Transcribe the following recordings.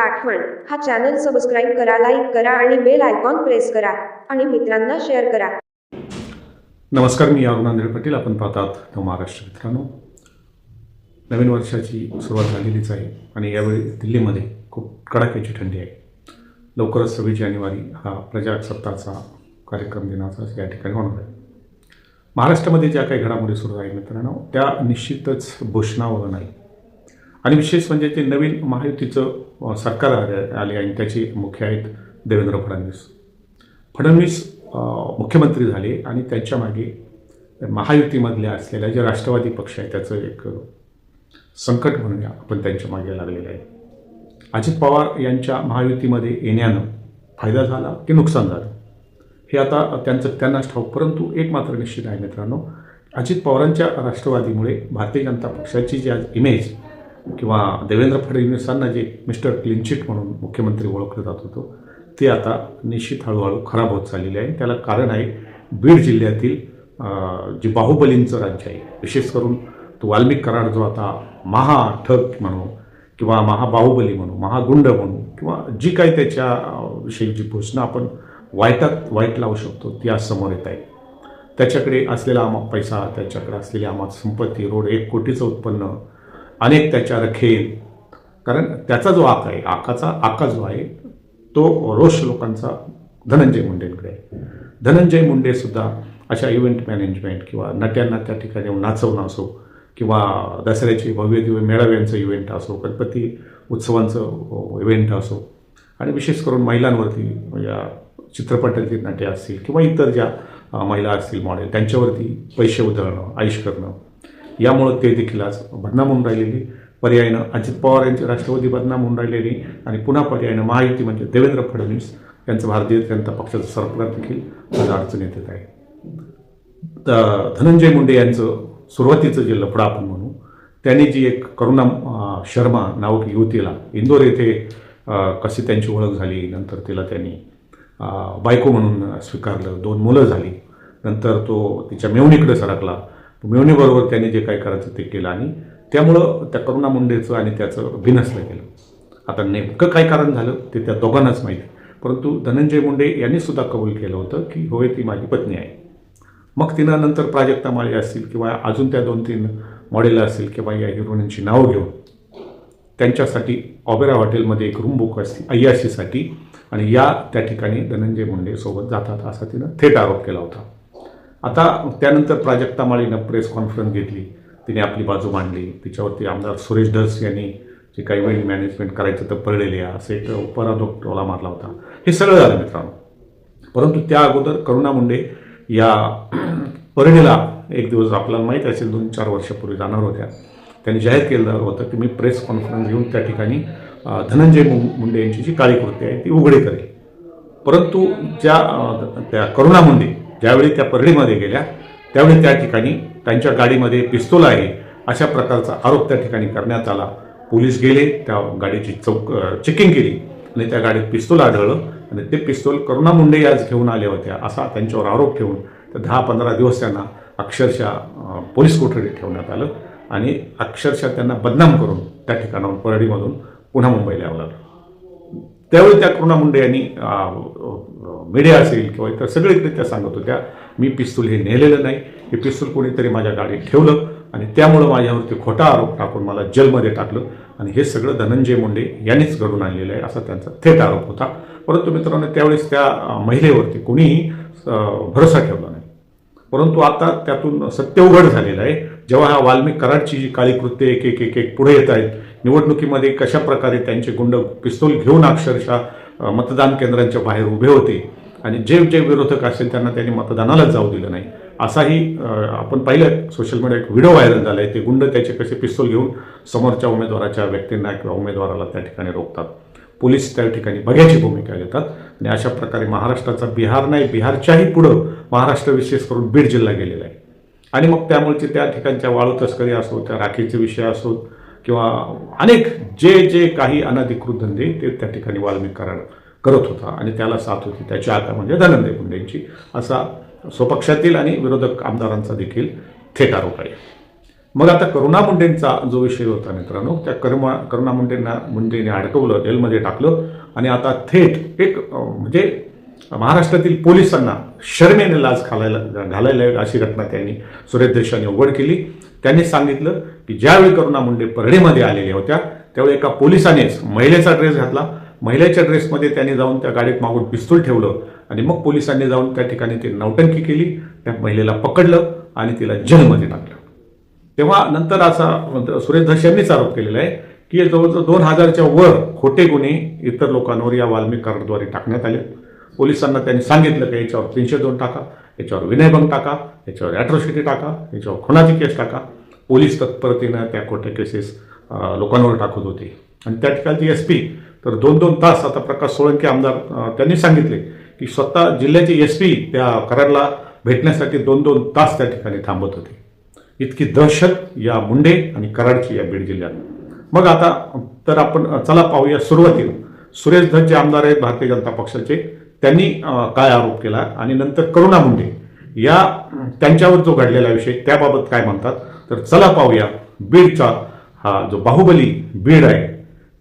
आठवण. हा channel subscribe करा लाईक करा आणि बेल आयकॉन प्रेस करा आणि मित्रांना शेअर करा. नमस्कार मी अरुण नांदेड पाटील. आपण पाहतात तो महाराष्ट्र मित्रांनो. नवीन वर्षाची सुरुवात झालेलीच आहे आणि यावेळी दिल्लीमध्ये खूप कडाक्याची थंडी आहे. लवकरच सव्वीस जानेवारी हा प्रजासत्ताचा कार्यक्रम दिनाचा या ठिकाणी होणार आहे. महाराष्ट्रामध्ये ज्या काही घडामोडी सुरू आहे मित्रांनो त्या निश्चितच भूषणावर नाही. आणि विशेष म्हणजे ते नवीन महायुतीचं सरकार आले आले आणि त्याचे मुख्य आहेत देवेंद्र फडणवीस. फडणवीस मुख्यमंत्री झाले आणि त्यांच्या मागे महायुतीमधल्या असलेल्या जे राष्ट्रवादी पक्ष आहे त्याचं एक संकट म्हणूया आपण त्यांच्या मागे लागलेलं आहे. अजित पवार यांच्या महायुतीमध्ये येण्यानं फायदा झाला की नुकसान झालं? हे आता त्यांचं त्यांनाच ठाऊक परंतु एक मात्र निश्चित आहे मित्रांनो अजित पवारांच्या राष्ट्रवादीमुळे भारतीय जनता पक्षाची जी आज इमेज किंवा देवेंद्र फडणवीसांना जे मिस्टर क्लिनचिट म्हणून मुख्यमंत्री ओळखलं जात होतं ते आता निश्चित हळूहळू खराब होत चाललेले आहे. त्याला कारण आहे बीड जिल्ह्यातील जे बाहुबलींचं राज्य आहे विशेष करून तो वाल्मिक कराड जो आता महाठग म्हणू किंवा महाबाहुबली म्हणू महागुंड म्हणू किंवा जी काही त्याच्या जी घोषणा आपण वाईटात वाईट लावू शकतो ती आज समोर येत आहे. त्याच्याकडे असलेला आमा पैसा त्याच्याकडे असलेली आमा संपत्ती रोड एक कोटीचं उत्पन्न अनेक त्याच्यावर खेळ कारण त्याचा जो आक आहे आकाचा आका जो आहे तो रोष लोकांचा धनंजय मुंडेंकडे आहे. धनंजय मुंडेसुद्धा अशा इव्हेंट मॅनेजमेंट किंवा नट्यांना त्या ठिकाणी येऊन नाचवणं असो किंवा दसऱ्याचे भव्य दिव्य मेळाव्यांचं इव्हेंट असो गणपती उत्सवांचं इव्हेंट असो आणि विशेष करून महिलांवरती या चित्रपटातील नाट्य असतील किंवा इतर ज्या महिला असतील मॉडेल त्यांच्यावरती पैसे उधळणं आयुष करणं यामुळं ते देखील आज बदनाम होऊन राहिलेली. पर्यायानं अजित पवार यांची राष्ट्रवादी बदनाम होऊन राहिलेली आणि पुन्हा पर्यायानं महायुती म्हणजे देवेंद्र फडणवीस यांचं भारतीय जनता पक्षाचं सरकार देखील आज अडचणीत येत आहे. तर धनंजय मुंडे यांचं सुरुवातीचं जे लफडं आपण म्हणू त्यांनी जी एक करुणा शर्मा नावक युवतीला इंदोर येथे कशी त्यांची ओळख झाली नंतर तिला त्यांनी बायको म्हणून स्वीकारलं दोन मुलं झाली नंतर तो तिच्या मेवणीकडे सरकला मेवणीबरोबर त्यांनी जे काय करायचं ते केलं आणि त्यामुळं त्या करुणा मुंडेचं आणि त्याचं बिनसलं गेलं. आता नेमकं काय कारण झालं ते त्या दोघांनाच माहिती. परंतु धनंजय मुंडे यांनी सुद्धा कबूल केलं होतं की होय ती माझी पत्नी आहे. मग तिनं नंतर प्राजक्ता माळी असतील किंवा अजून त्या दोन तीन मॉडेल असतील किंवा या हिरोईनची नावं घेऊन त्यांच्यासाठी ऑबेरा हॉटेलमध्ये एक रूम बुक असते अय्याशीसाठी. आणि या त्या ठिकाणी धनंजय मुंडे सोबत जातात असा तिनं थेट आरोप केला होता. आता त्यानंतर प्राजक्ता माळीनं प्रेस कॉन्फरन्स घेतली. तिने आपली बाजू मांडली. तिच्यावरती आमदार सुरेश धस यांनी जे काही वेळ मॅनेजमेंट करायचं तर पडलेले आहे असं एक परादोक टोला मारला होता. हे सगळं झालं मित्रांनो. परंतु त्या अगोदर करुणा मुंडे या परणीला एक दिवस आपल्याला माहीत असेल दोन चार वर्षापूर्वी जाणार होत्या. त्यांनी जाहीर केलं होतं की मी प्रेस कॉन्फरन्स घेऊन त्या ठिकाणी धनंजय मुंडे यांची जी काळी कृती आहे ती उघडी करेल. परंतु ज्या त्या करुणा मुंडे ज्यावेळी त्या परळीमध्ये गेल्या त्यावेळी त्या ठिकाणी त्यांच्या गाडीमध्ये पिस्तूल आहे अशा प्रकारचा आरोप त्या ठिकाणी करण्यात आला. पोलीस गेले त्या गाडीची चौक चेकिंग केली आणि त्या गाडीत पिस्तूल आढळलं आणि ते पिस्तूल करुणा मुंडे आज घेऊन आल्या होत्या असा त्यांच्यावर आरोप ठेवून तर दहा पंधरा दिवस त्यांना अक्षरशः पोलीस कोठडीत ठेवण्यात आलं आणि अक्षरशः त्यांना बदनाम करून त्या ठिकाणाहून परळीमधून पुन्हा मुंबईला यावं लागलं. त्यावेळी त्या कृणा मुंडे यांनी मीडिया असेल किंवा इतर सगळीकडे त्या सांगत होत्या मी पिस्तूल हे नेलेलं नाही हे पिस्तूल कोणीतरी माझ्या गाडीत ठेवलं आणि त्यामुळं माझ्यावरती खोटा आरोप टाकून मला जेलमध्ये टाकलं आणि हे सगळं धनंजय मुंडे यांनीच घडून आणलेलं आहे असा त्यांचा थेट आरोप होता. परंतु मित्रांनो त्यावेळेस त्या महिलेवरती कोणीही भरोसा ठेवला नाही. परंतु आता त्यातून सत्य उघड झालेलं आहे. जेव्हा हा वाल्मिक कराडची जी काळी कृत्य एक एक एक एक पुढे येत आहेत निवडणुकीमध्ये कशा प्रकारे त्यांचे गुंड पिस्तूल घेऊन अक्षरशः मतदान केंद्रांच्या बाहेर उभे होते आणि जे जे विरोधक असेल त्यांना त्यांनी मतदानालाच जाऊ दिलं नाही असाही आपण पाहिलं सोशल मीडिया एक व्हिडिओ व्हायरल झाला आहे ते गुंड त्याचे कसे पिस्तूल घेऊन समोरच्या उमेदवाराच्या व्यक्तींना किंवा उमेदवाराला त्या ठिकाणी रोखतात. पोलीस त्या ठिकाणी बघ्याची भूमिका घेतात आणि अशा प्रकारे महाराष्ट्राचा बिहार नाही बिहारच्याही पुढं महाराष्ट्र विशेष करून बीड जिल्हा गेलेला आहे. आणि मग त्यामुळेचे त्या ठिकाणच्या वाळू तस्करी असो त्या राखीचे विषय असो किंवा अनेक जे जे काही अनधिकृत धंदे ते त्या ठिकाणी वाल्मिक करायला करत होता आणि त्याला साथ होती. त्याची आता म्हणजे धनंजय मुंडेंची असा स्वपक्षातील आणि विरोधक आमदारांचा देखील थेट आरोप आहे. मग आता करुणा मुंडेंचा जो विषय होता मित्रांनो त्या करुणा करुणा मुंडेंना मुंडेने अडकवलं जेलमध्ये टाकलं आणि आता थेट एक म्हणजे महाराष्ट्रातील पोलिसांना शर्मेने लाज घालायला घालायला अशी घटना त्यांनी सुरेश देशाने उघड केली. त्यांनी सांगितलं की ज्यावेळी करुणा मुंडे परळीमध्ये आलेल्या होत्या त्यावेळी एका पोलिसानेच महिलेचा ड्रेस घातला. महिलेच्या ड्रेसमध्ये त्यांनी जाऊन त्या गाडीत मागून पिस्तूल ठेवलं आणि मग पोलिसांनी जाऊन त्या ठिकाणी ती नौटंकी केली त्या महिलेला पकडलं आणि तिला जेलमध्ये टाकलं. तेव्हा नंतर असा सुरेश धस यांनीच आरोप केलेला आहे की जवळजवळ दोन हजारच्या वर खोटे गुन्हे इतर लोकांवर या वाल्मिक कराराद्वारे टाकण्यात आले. पोलिसांना त्यांनी सांगितलं की याच्यावर तीनशे दोन टाका याच्यावर विनयभंग टाका याच्यावर ॲट्रॉसिटी टाका याच्यावर खुनाची केस टाका. पोलीस तत्परतेनं त्या खोट्या केसेस लोकांवर टाकत होते. आणि त्या ठिकाणची एस पी तर दोन दोन तास आता प्रकाश सोळंके आमदार त्यांनी सांगितले की स्वतः जिल्ह्याचे एस पी त्या कराडला भेटण्यासाठी दोन दोन तास त्या ठिकाणी थांबत होते. इतकी दहशत या मुंडे आणि कराडची या बीड जिल्ह्यात. मग आता तर आपण चला पाहूया सुरुवातीला. सुरेश धस जे आमदार आहेत भारतीय जनता पक्षाचे त्यांनी काय आरोप केला आणि नंतर करुणा मुंडे या त्यांच्यावर जो घडलेला विषय त्याबाबत काय म्हणतात? तर चला पाहूया. बीडचा हा जो बाहुबली बीड आहे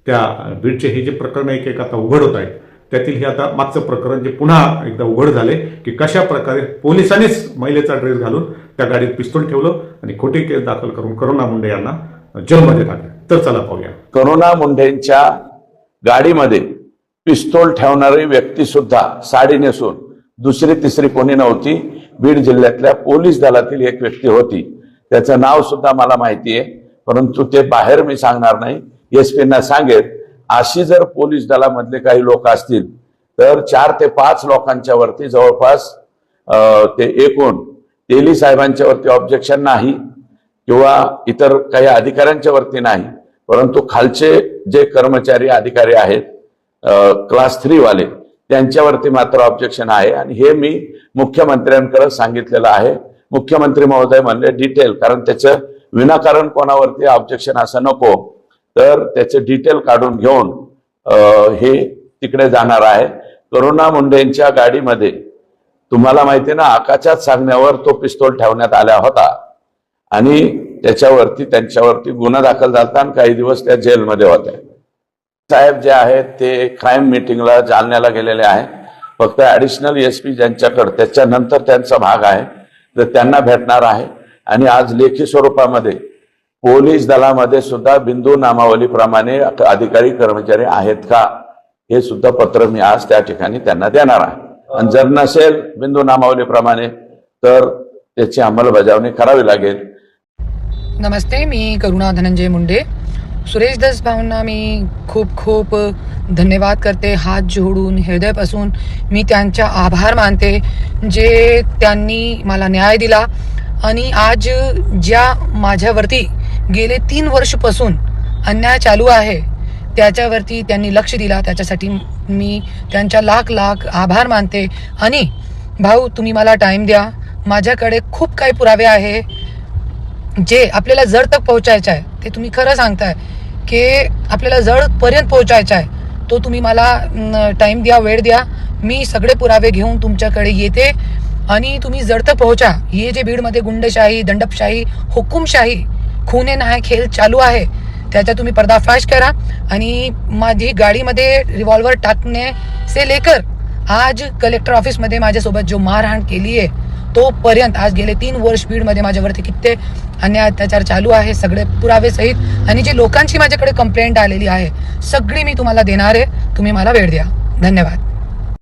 त्या बीडचे हे जे प्रकरण एक एक आता उघड होत आहे त्यातील हे आता मागचं प्रकरण जे पुन्हा एकदा उघड झाले की कशा प्रकारे पोलिसांनीच महिलेचा ड्रेस घालून त्या गाडीत पिस्तूल ठेवलं आणि खोटी केस दाखल करून करुणा मुंडे यांना जेलमध्ये टाकलं तर चला पाहूया. करुणा मुंडेंच्या गाडीमध्ये पिस्तोल ठेवणारी व्यक्ती सुद्धा साडी नेसून दुसरी तिसरी कोणी नव्हती. बीड जिल्ह्यातल्या पोलीस दलातील एक व्यक्ती होती. त्याचं नाव सुद्धा मला माहिती आहे. परंतु ते बाहेर मी सांगणार नाही. एस पीना सांगेल अशी जर पोलीस दलामधले काही लोक असतील तर चार ते पाच लोकांच्या वरती जवळपास ते एकूण तेली साहेबांच्या वरती ऑब्जेक्शन नाही किंवा इतर काही अधिकाऱ्यांच्या वरती नाही. परंतु खालचे जे कर्मचारी अधिकारी आहेत क्लास थ्री वाले त्यांच्यावरती मात्र ऑब्जेक्शन आहे. आणि हे मी मुख्यमंत्र्यांकडे सांगितलेलं आहे. मुख्यमंत्री महोदय म्हणले डिटेल कारण त्याचं विनाकारण कोणावरती ऑब्जेक्शन असं नको. तर त्याचे डिटेल काढून घेऊन हे तिकडे जाणार आहे. करुणा मुंडेंच्या गाडीमध्ये तुम्हाला माहिती ना आकाशात सांगण्यावर तो पिस्तोल ठेवण्यात आला होता. आणि त्याच्यावरती त्यांच्यावरती गुन्हा दाखल झाला आणि काही दिवस त्या जेलमध्ये होत्या. साहेब जे आहेत ते क्राईम मिटिंगला जालन्याला गेलेले आहे फक्त ऍडिशनल एस पी ज्यांच्याकडे त्याच्यानंतर त्यांचा भाग आहे. तर त्यांना भेटणार आहे. आणि आज लेखी स्वरूपामध्ये पोलीस दलामध्ये सुद्धा बिंदू नामावलीप्रमाणे अधिकारी कर्मचारी आहेत का हे सुद्धा पत्र मी आज त्या ठिकाणी त्यांना देणार आहे. आणि जर नसेल बिंदू नामावलीप्रमाणे तर त्याची अंमलबजावणी करावी लागेल. नमस्ते मी करुणा धनंजय मुंडे. सुरेश दस भाऊंना मी खूप खूप धन्यवाद करते. हात जोडून हृदयापासून मी त्यांचा आभार मानते जे त्यांनी मला न्याय दिला. आणि आज ज्या माझ्यावरती गेले तीन वर्षपासून अन्याय चालू आहे त्याच्यावरती त्यांनी लक्ष दिला. त्याच्यासाठी मी त्यांच्या लाख लाख आभार मानते. आणि भाऊ तुम्ही मला टाईम द्या. माझ्याकडे खूप काही पुरावे आहे. जे आपल्याला जर तक पोहोचायचं आहे ते तुम्ही खरं सांगताय. की आपल्याला जडपर्यंत पोहोचायचं आहे. तो तुम्ही मला टाईम द्या वेळ द्या. मी सगळे पुरावे घेऊन तुमच्याकडे येते. आणि तुम्ही जड तर पोहोचा. हे जे बीडमध्ये गुंडशाही दंडपशाही हुकुमशाही खुने नाही खेळ चालू आहे त्याचा तुम्ही पर्दाफाश करा. आणि माझी गाडीमध्ये रिव्हॉल्वर टाकणे से लेकर आज कलेक्टर ऑफिसमध्ये माझ्यासोबत जो मारहाण केली आहे तोपर्यंत आज गेले तीन वर्ष बीडमध्ये माझ्यावरती किती अन्याय अत्याचार चालू आहे सगळे पुरावे सहित. आणि जी लोकांची माझ्याकडे कंप्लेंट आलेली आहे सगळी मी तुम्हाला देणार आहे. तुम्ही मला वेळ द्या. धन्यवाद.